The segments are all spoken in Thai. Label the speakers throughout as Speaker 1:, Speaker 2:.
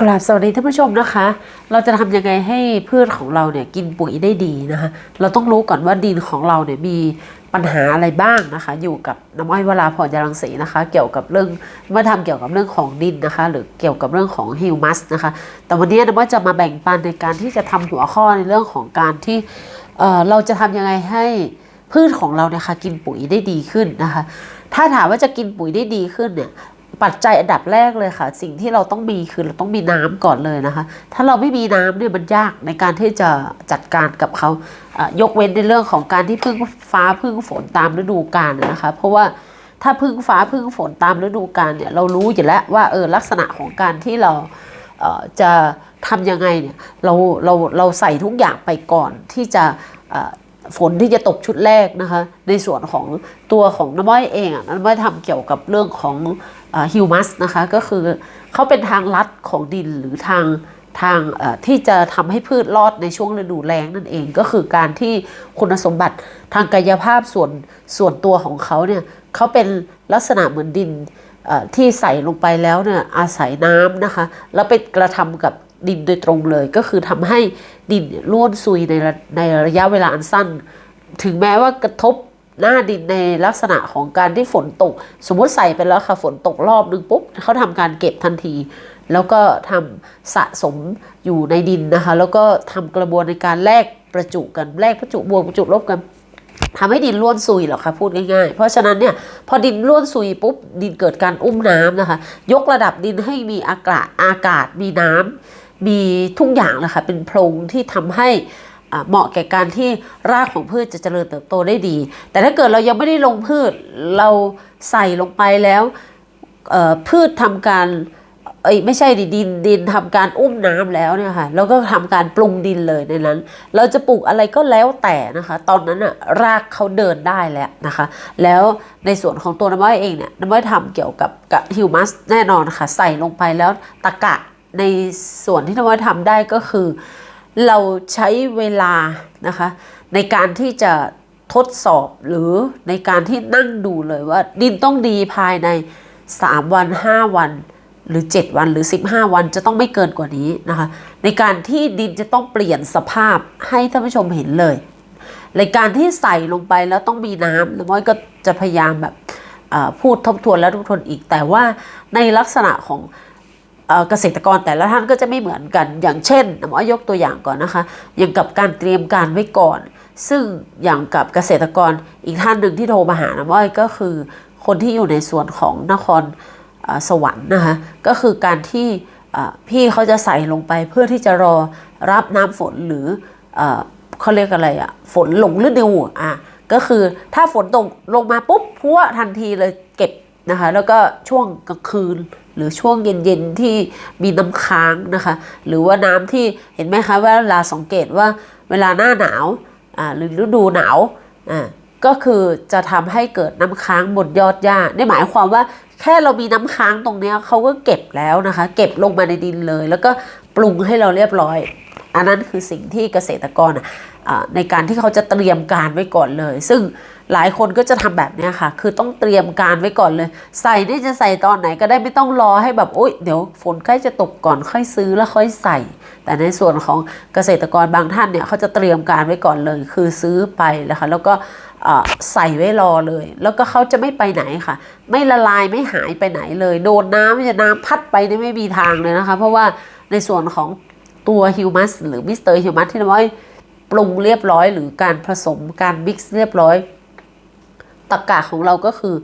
Speaker 1: กราบสวัสดีท่านผู้ชมนะคะ เราจะทำยังไงให้พืชของเราเนี่ยกินปุ๋ยได้ดีนะคะ เราต้องรู้ก่อนว่าดินของเราเนี่ยมีปัญหาอะไรบ้างนะคะ อยู่กับน้ำอ้อยวราพรยารังสีนะคะ เกี่ยวกับเรื่องมาทำเกี่ยวกับเรื่องของดินนะคะ หรือเกี่ยวกับเรื่องของฮิวมัสนะคะ แต่วันนี้น้ำอ้อยจะมาแบ่งปันในการที่จะทำหัวข้อในเรื่องของการที่เอ่อเราจะทำยังไงให้พืชของเราเนี่ยค่ะกินปุ๋ยได้ดีขึ้นนะคะ ถ้าถามว่าจะกินปุ๋ยได้ดีขึ้นเนี่ย ปัจจัยอันดับแรกเลยค่ะ สิ่งที่เราต้องมีคือเราต้องมีน้ำก่อนเลยนะคะ ถ้าเราไม่มีน้ำเนี่ยมันยากในการที่จะจัดการกับเขายกเว้นในเรื่องของการที่พึ่งฟ้าพึ่งฝนตามฤดูกาลนะคะ เพราะว่าถ้าพึ่งฟ้าพึ่งฝนตามฤดูกาลเนี่ยเรารู้อยู่แล้วว่าเออลักษณะของการที่เราเออจะทำยังไงเนี่ยเราเราเราใส่ทุกอย่างไปก่อนที่จะฝนที่จะตกชุดแรกนะคะ ในส่วนของตัวของน้ำม้อยเองอะน้ำม้อยทำเกี่ยวกับเรื่องของ ฮิวมัสนะคะก็คือเขาเป็นทางลัดของดินหรือทางทางที่จะทำให้พืชรอดในช่วงฤดูแล้งนั่นเองก็คือการที่คุณสมบัติทางกายภาพส่วนส่วนตัวของเขาเนี่ยเขาเป็นลักษณะเหมือนดินที่ใส่ลงไปแล้วเนี่ยอาศัยน้ำนะคะ แล้วไปกระทำกับดินโดยตรงเลย ก็คือทำให้ดินร่วนซุยในในระยะเวลาอันสั้น ถึงแม้ว่ากระทบ หน้าดินในลักษณะของการที่ฝนตก สมมติใส่ไปแล้วค่ะฝนตกรอบนึงปุ๊บเขาทำการเก็บทันที แล้วก็ทำสะสมอยู่ในดินนะคะ แล้วก็ทำกระบวนในการแลกประจุกันแลกประจุบวกประจุลบกันทำให้ดินร่วนซุยหรอกค่ะพูดง่ายๆ เพราะฉะนั้นเนี่ยพอดินร่วนซุยปุ๊บดินเกิดการอุ้มน้ำนะคะ ยกระดับดินให้มีอากาศอากาศมีน้ำมีทุกอย่างเลยค่ะเป็นโพรงที่ทำให้ เหมาะแก่การที่รากของพืชจะเจริญเติบโตได้ดี แต่ถ้าเกิดเรายังไม่ได้ลงพืชเราใส่ลงไปแล้วพืชทำการเอ้ยไม่ใช่ดิดินดินทำการอุ้มน้ำแล้วเนี่ยค่ะแล้วก็ทำการปรุงดินเลยในนั้น เราจะปลูกอะไรก็แล้วแต่นะคะ ตอนนั้นอะรากเขาเดินได้แล้วนะคะ แล้วในส่วนของตัวน้ำอ้อยเองเนี่ยน้ำอ้อยทำเกี่ยวกับกับฮิวมัสแน่นอนค่ะใส่ลงไปแล้วตะกะในส่วนที่น้ำอ้อยทำได้ก็คือ เราใช้เวลานะคะในการที่จะทดสอบหรือในการที่นั่งดูเลยว่า ดินต้องดีภายใน 3 วัน 5 วัน หรือ 7 วันหรือ 15 วันจะต้องไม่เกินกว่านี้นะคะ ในการที่ดินจะต้องเปลี่ยนสภาพให้ท่านผู้ชมเห็นเลยในการที่ใส่ลงไปแล้วต้องมีน้ำน้ำม้อยก็จะพยายามแบบพูดทบทวนและทบทวนอีกแต่ว่าในลักษณะของ เกษตรกรแต่ละท่านก็จะไม่เหมือนกัน อย่างเช่นน้ำอ้อยกตัวอย่างก่อนนะคะ อย่างกับการเตรียมการไว้ก่อน ซึ่งอย่างกับเกษตรกรอีกท่านหนึ่งที่โทรมาหาน้ำอ้อยก็คือ คนที่อยู่ในส่วนของนครสวรรค์นะคะ ก็คือการที่พี่เขาจะใส่ลงไปเพื่อที่จะรอรับน้ำฝนหรือเอ่อเขาเรียกอะไรอะฝนหลงฤดูอะก็คือถ้าฝนตกลงมาปุ๊บพัวทันทีเลยเก็บ นะคะแล้วก็ช่วงกลางคืนหรือช่วงเย็นๆที่มีน้ำค้างนะคะหรือว่าน้ำที่เห็นไหมคะว่าเวลาสังเกตว่าเวลาหน้าหนาวอ่าหรือฤดูหนาวอ่าก็คือจะทำให้เกิดน้ำค้างบนยอดหญ้านี่หมายความว่าแค่เรามีน้ำค้างตรงนี้เขาก็เก็บแล้วนะคะ เก็บลงมาในดินเลย แล้วก็ปรุงให้เราเรียบร้อย อันนั้นคือสิ่งที่เกษตรกรในการที่เขาจะเตรียมการไว้ก่อนเลย ซึ่งหลายคนก็จะทำแบบนี้ค่ะ คือต้องเตรียมการไว้ก่อนเลย ใส่นี่จะใส่ตอนไหนก็ได้ไม่ต้องรอให้แบบโอ๊ยเดี๋ยวฝนใกล้จะตกก่อนค่อยซื้อแล้วค่อยใส่ แต่ในส่วนของเกษตรกรบางท่านเนี่ยเขาจะเตรียมการไว้ก่อนเลย คือซื้อไปนะคะแล้วก็ใส่ไว้รอเลย แล้วก็เขาจะไม่ไปไหนค่ะ ไม่ละลายไม่หายไปไหนเลย โดนน้ำไม่จะน้ำพัดไปนี่ไม่มีทางเลยนะคะ เพราะว่าในส่วนของ ตัวฮิวมัสหรือมิสเตอร์ฮิวมัสที่เราไว้ปรุงเรียบร้อย หรือการผสมการมิกซ์เรียบร้อยตะกะของเราก็คือ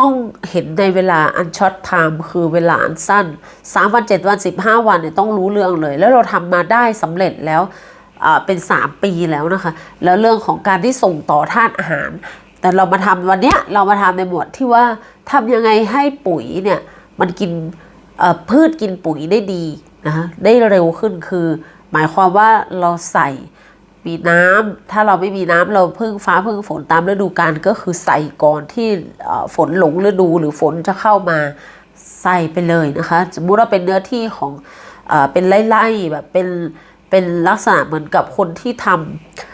Speaker 1: ต้องเห็นในเวลาอันช็อตไทม์คือเวลาอันสั้น 3 วัน 7 วัน 15 วันเนี่ยต้องรู้เรื่องเลย แล้วเราทำมาได้สำเร็จแล้วเป็น 3 ปีแล้วนะคะ แล้วเรื่องของการที่ส่งต่อธาตุอาหาร แต่เรามาทำวันเนี้ยเรามาทำในหมวดที่ว่าทำยังไงให้ปุ๋ยเนี่ยมันกินพืชกินปุ๋ยได้ดี นะคะได้เร็วขึ้นคือ หมายความว่าเราใส่มีน้ำถ้าเราไม่มีน้ำเราพึ่งฟ้าพึ่งฝนตามฤดูกาลก็คือใส่ก่อนที่ฝนหลงฤดูหรือฝนจะเข้ามาใส่ไปเลยนะคะสมมุติว่าเป็นเนื้อที่ของเอเป็นไร่ๆแบบเป็นเป็นลักษณะเหมือนกับคนที่ท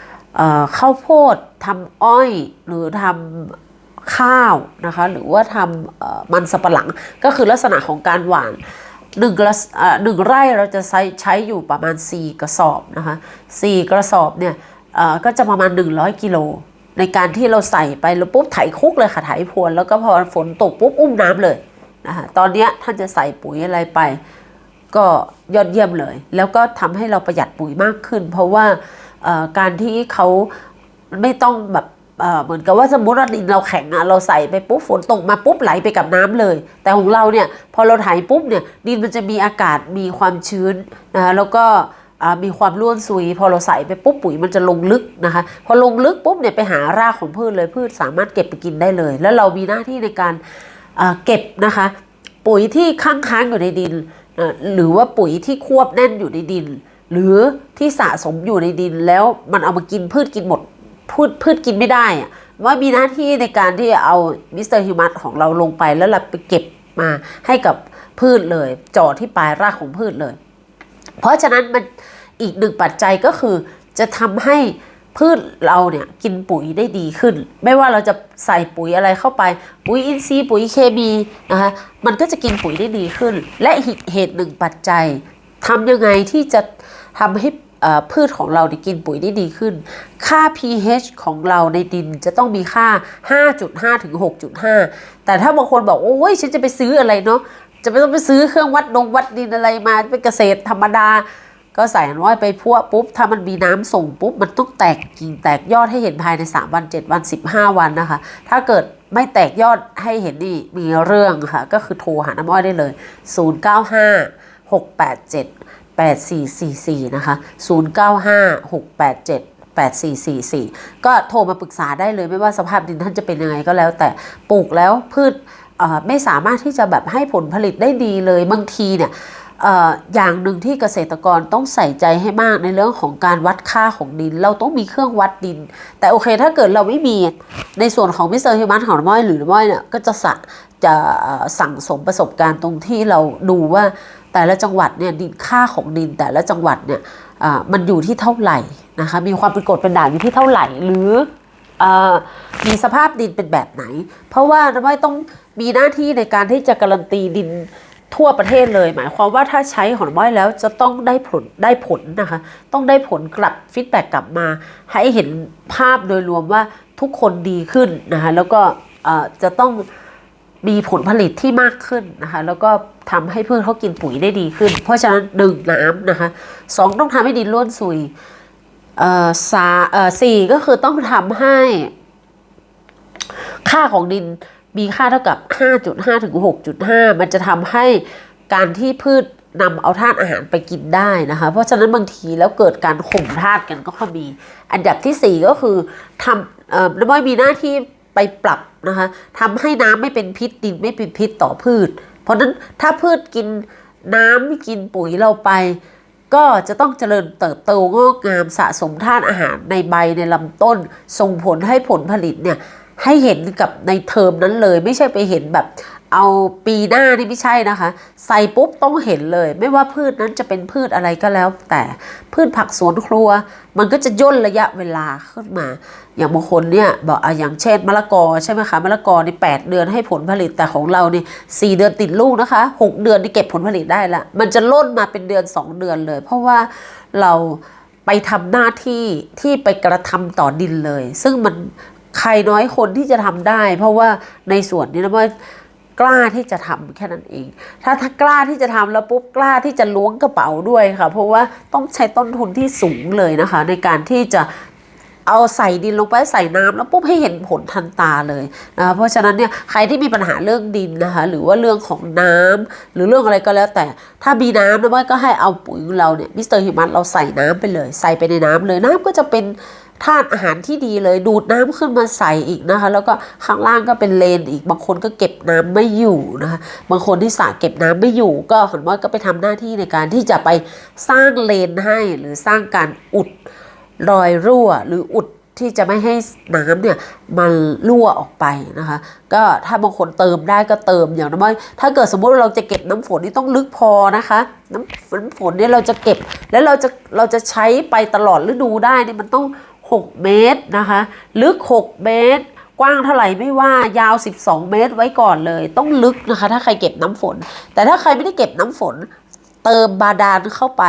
Speaker 1: ำข้าวโพดทำอ้อยหรือทำข้าวนะคะหรือว่าทำมันสับปะหลังก็คือลักษณะของการหวาน หนึ่งกระอ่าหนึ่งไร่เราจะใช้ใช้อยู่ประมาณ 4 กระสอบนะคะ4กระสอบเนี่ยอ่อก็จะประมาณ 100 กิโล ในการที่เราใส่ไปแล้วปุ๊บไถคุกเลยค่ะไถพรวนแล้วก็พอฝนตกปุ๊บอุ้มน้ำเลยนะคะตอนนี้ท่านจะใส่ปุ๋ยอะไรไป ก็ยอดเยี่ยมเลย แล้วก็ทำให้เราประหยัดปุ๋ยมากขึ้น เพราะว่าอ่อการที่เขาไม่ต้องแบบ เหมือนกับว่าสมมติว่าดินเราแข็งอะเราใส่ไปปุ๊บฝนตกมาปุ๊บไหลไปกับน้ำเลย แต่ของเราเนี่ยพอเราไถปุ๊บเนี่ยดินมันจะมีอากาศมีความชื้นนะคะแล้วก็มีความร่วนซุย พอเราใส่ไปปุ๊บปุ๋ยมันจะลงลึกนะคะพอลงลึกปุ๊บเนี่ยไปหารากของพืชเลยพืชสามารถเก็บไปกินได้เลย แล้วเรามีหน้าที่ในการเก็บนะคะปุ๋ยที่ค้างค้างอยู่ในดิน หรือว่าปุ๋ยที่ควบแน่นอยู่ในดิน หรือที่สะสมอยู่ในดินแล้วมันเอามากินพืชกินหมด พืชพืชกินไม่ได้อะว่ามีหน้าที่ในการที่เอามิสเตอร์ฮิวมัสของเราลงไปแล้วเราไปเก็บมาให้กับพืชเลยจ่อที่ปลายรากของพืชเลย เพราะฉะนั้นมันอีกหนึ่งปัจจัยก็คือจะทำให้พืชเราเนี่ยกินปุ๋ยได้ดีขึ้น ไม่ว่าเราจะใส่ปุ๋ยอะไรเข้าไป ปุ๋ยอินทรีย์ปุ๋ยเคมีนะคะมันก็จะกินปุ๋ยได้ดีขึ้น และอีกเหตุหนึ่งปัจจัยทำยังไงที่จะทำให้ พืชของเราได้กินปุ๋ยได้ดีขึ้น ค่า pH ของเราในดินจะต้องมีค่า 5.5 ถึง 6.5 แต่ถ้าบางคนบอก โอ้ยฉันจะไปซื้ออะไรเนาะจะไม่ต้องไปซื้อเครื่องวัดดงวัดดินอะไรมาเป็นเกษตรธรรมดา ก็ใส่น้อยไปพัวปุ๊บ ถ้ามันมีน้ำส่งปุ๊บ มันต้องแตกกิ่งแตกยอดให้เห็นภายใน 3 วัน 7 วัน 15 วันนะคะ ถ้าเกิดไม่แตกยอดให้เห็นนี่มีเรื่องค่ะ ก็คือโทรหาน้ำอ้อยได้เลย 095 687 8444 นะคะ 095 687 8444 ก็โทรมาปรึกษาได้เลยไม่ว่าสภาพดินท่านจะเป็นยังไงก็แล้วแต่ปลูกแล้วพืชไม่สามารถที่จะแบบให้ผลผลิตได้ดีเลยบางทีเนี่ยอย่างหนึ่งที่เกษตรกรต้องใส่ใจให้มากในเรื่องของการวัดค่าของดิน เราต้องมีเครื่องวัดดิน แต่โอเคถ้าเกิดเราไม่มีในส่วนของมิสเตอร์ฮิมันของน้ำม้อยหรือม้อยเนี่ยก็จะสะจะสั่งสมประสบการณ์ตรงที่เราดูว่า แต่ละจังหวัดเนี่ยดินค่าของดินแต่ละจังหวัดเนี่ยมันอยู่ที่เท่าไหร่นะคะมีความเป็นกรดเป็นด่างอยู่ที่เท่าไหร่หรืออมีสภาพดินเป็นแบบไหน เพราะว่าน้ำอ้อยต้องมีหน้าที่ในการที่จะการันตีดินทั่วประเทศเลย หมายความว่าถ้าใช้ของน้ำอ้อยแล้วจะต้องได้ผลได้ผลนะคะ ต้องได้ผลกลับฟีดแบ็กกลับมา ให้เห็นภาพโดยรวมว่าทุกคนดีขึ้นนะคะแล้วก็จะต้อง มีผลผลิตที่มากขึ้นนะคะ แล้วก็ทำให้พืชเขากินปุ๋ยได้ดีขึ้น เพราะฉะนั้นหนึ่งน้ำนะคะสองต้องทำให้ดินร่วนซุยเอ่อสาเอ่อสี่ก็คือต้องทำให้ ค่าของดินมีค่าเท่ากับ 5.5 ถึง 6.5 มันจะทำให้การที่พืชนำเอาธาตุอาหารไปกินได้นะคะ เพราะฉะนั้นบางทีแล้วเกิดการข่มธาตุกันก็มี อันดับที่ 4 ก็คือทำน้ำอ้อยมีหน้าที่ ไปปรับนะคะทำให้น้ำไม่เป็นพิษดินไม่เป็นพิษต่อพืช เพราะฉะนั้นถ้าพืชกินน้ำกินปุ๋ยเราไป ก็จะต้องเจริญเติบโตงอกงามสะสมธาตุอาหารในใบในลำต้น ส่งผลให้ผลผลิตเนี่ย ให้เห็นกับในเทอมนั้นเลย ไม่ใช่ไปเห็นแบบ เอาปีหน้านี่ไม่ใช่นะคะ ใส่ปุ๊บต้องเห็นเลย ไม่ว่าพืชนั้นจะเป็นพืชอะไรก็แล้ว แต่พืชผักสวนครัว มันก็จะย่นระยะเวลาขึ้นมา อย่างบางคนเนี่ยบอกอะอย่างเช่นมะละกอใช่ไหมคะมะละกอในแปดเดือนให้ผลผลิตแต่ของเรานี่สี่เดือนติดลูกนะคะหกเดือนนี่เก็บผลผลิตได้ละมันจะล่นมาเป็นเดือนสองเดือนเลย เพราะว่าเราไปทำหน้าที่ที่ไปกระทำต่อดินเลย ซึ่งมัน ใครน้อยคนที่จะทำได้ เพราะว่าในส่วนนี้นะว่ากล้าที่จะทำแค่นั้นเอง ถ้าถ้ากล้าที่จะทำแล้วปุ๊บกล้าที่จะล้วงกระเป๋าด้วยค่ะ เพราะว่าต้องใช้ต้นทุนที่สูงเลยนะคะ ในการที่จะเอาใส่ดินลงไปใส่น้ำแล้วปุ๊บให้เห็นผลทันตาเลยนะคะเพราะฉะนั้นเนี่ยใครที่มีปัญหาเรื่องดินนะคะหรือว่าเรื่องของน้ำหรือเรื่องอะไรก็แล้วแต่ ถ้ามีน้ำนะว่าก็ให้เอาปุ๋ยของเราเนี่ยมิสเตอร์ฮิมันเราใส่น้ำไปเลย ใส่ไปในน้ำเลยน้ำก็จะเป็น ธาตุอาหารที่ดีเลยดูดน้ำขึ้นมาใส่อีกนะคะ แล้วก็ข้างล่างก็เป็นเลนอีกบางคนก็เก็บน้ำไม่อยู่นะคะบางคนที่สระเก็บน้ำไม่อยู่ ก็หนว่าก็ไปทำหน้าที่ในการที่จะไปสร้างเลนให้หรือสร้างการอุดรอยรั่วหรืออุดที่จะไม่ให้น้ำเนี่ยมันรั่วออกไปนะคะ ก็ถ้าบางคนเติมได้ก็เติมอย่างน้อยถ้าเกิดสมมติเราจะเก็บน้ำฝนนี่ต้องลึกพอนะคะน้ำน้ำฝนเนี่ยเราจะเก็บแล้วเราจะเราจะใช้ไปตลอดฤดูได้เนี่ยมันต้อง 6 เมตรนะคะ ลึก 6 เมตร กว้างเท่าไหร่ไม่ว่ายาว 12 เมตรไว้ก่อนเลย ต้องลึกนะคะ ถ้าใครเก็บน้ำฝน แต่ถ้าใครไม่ได้เก็บน้ำฝน เติมบาดาลเข้าไป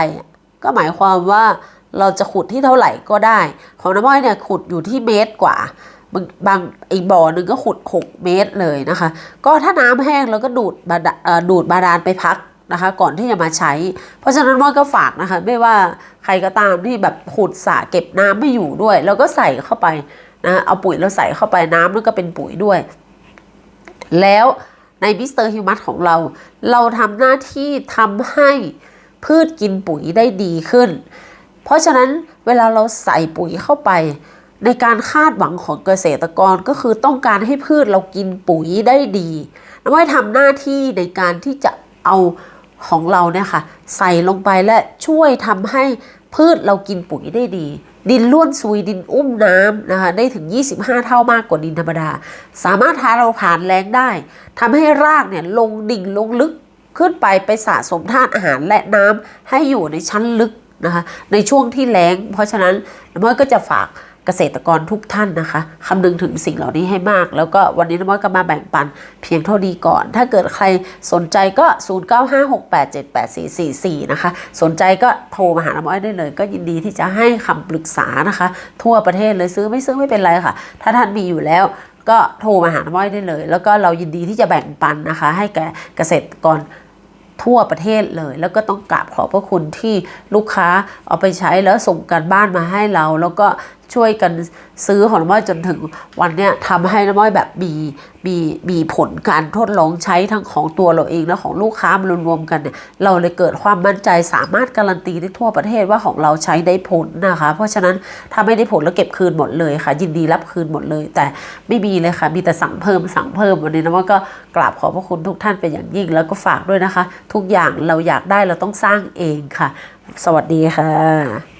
Speaker 1: ก็หมายความว่าเราจะขุดที่เท่าไหร่ก็ได้ ของน้ำอ้อยเนี่ยขุดอยู่ที่เมตรกว่าบางบางไอ้บ่อหนึ่งก็ขุด 6 เมตรเลยนะคะ ก็ถ้าน้ำแห้งแล้วก็ดูดบาดาดูดบาดาลไปพัก นะคะ ก่อนที่จะมาใช้ เพราะฉะนั้นม่อยก็ฝากนะคะ ไม่ว่าใครก็ตามที่แบบขุดสระเก็บน้ำไม่อยู่ด้วย แล้วก็ใส่เข้าไปนะเอาปุ๋ยแล้วใส่เข้าไปน้ำนั่นก็เป็นปุ๋ยด้วย แล้วในมิสเตอร์ฮิวมัสของเรา เราทำหน้าที่ทำให้พืชกินปุ๋ยได้ดีขึ้น เพราะฉะนั้นเวลาเราใส่ปุ๋ยเข้าไป ในการคาดหวังของเกษตรกรก็คือต้องการให้พืชเรากินปุ๋ยได้ดีน้ำอ้ทำหน้าที่ในการที่จะเอา ของเราเนี่ยค่ะ ใส่ลงไปและช่วยทำให้พืชเรากินปุ๋ยได้ดี ดินล้วนซุยดินอุ้มน้ำนะคะได้ถึง 25 เท่ามากกว่าดินธรรมดา สามารถทาเราผ่านแรงได้ทำให้รากเนี่ยลงดิ่งลงลึกขึ้นไปไปสะสมธาตุอาหารและน้ำให้อยู่ในชั้นลึกนะคะในช่วงที่แล้ง เพราะฉะนั้นน้ำม้อยก็จะฝาก เกษตรกรทุกท่านนะคะคำนึงถึงสิ่งเหล่านี้ให้มาก แล้วก็วันนี้น้ำม้อยก็มาแบ่งปันเพียงเท่านี้ก่อน ถ้าเกิดใครสนใจก็ 0956878444 นะคะ สนใจก็โทรมาหาน้ำม้อยได้เลย ก็ยินดีที่จะให้คำปรึกษานะคะ ทั่วประเทศเลยซื้อไม่ซื้อไม่เป็นไรค่ะ ถ้าท่านมีอยู่แล้วก็โทรมาหาน้ำม้อยได้เลย แล้วก็เรายินดีที่จะแบ่งปันนะคะ ให้แก่เกษตรกรทั่วประเทศเลย แล้วก็ต้องกราบขอบพระคุณที่ลูกค้าเอาไปใช้แล้วส่งกันบ้านมาให้เรา แล้วก็ ช่วยกันซื้อของน้ำม้อยจนถึงวันเนี้ยทำให้น้ำม้อยแบบมีมีมีผลการทดลองใช้ทั้งของตัวเราเองและของลูกค้ามารวมๆกันเนี่ยเราเลยเกิดความมั่นใจสามารถการันตีได้ทั่วประเทศว่าของเราใช้ได้ผลนะคะ เพราะฉะนั้นถ้าไม่ได้ผลแล้วเก็บคืนหมดเลยค่ะ ยินดีรับคืนหมดเลย แต่ไม่มีเลยค่ะ มีแต่สั่งเพิ่มสั่งเพิ่มวันนี้นะว่าก็กราบขอบพระคุณทุกท่านเป็นอย่างยิ่งแล้วก็ฝากด้วยนะคะ ทุกอย่างเราอยากได้เราต้องสร้างเองค่ะ สวัสดีค่ะ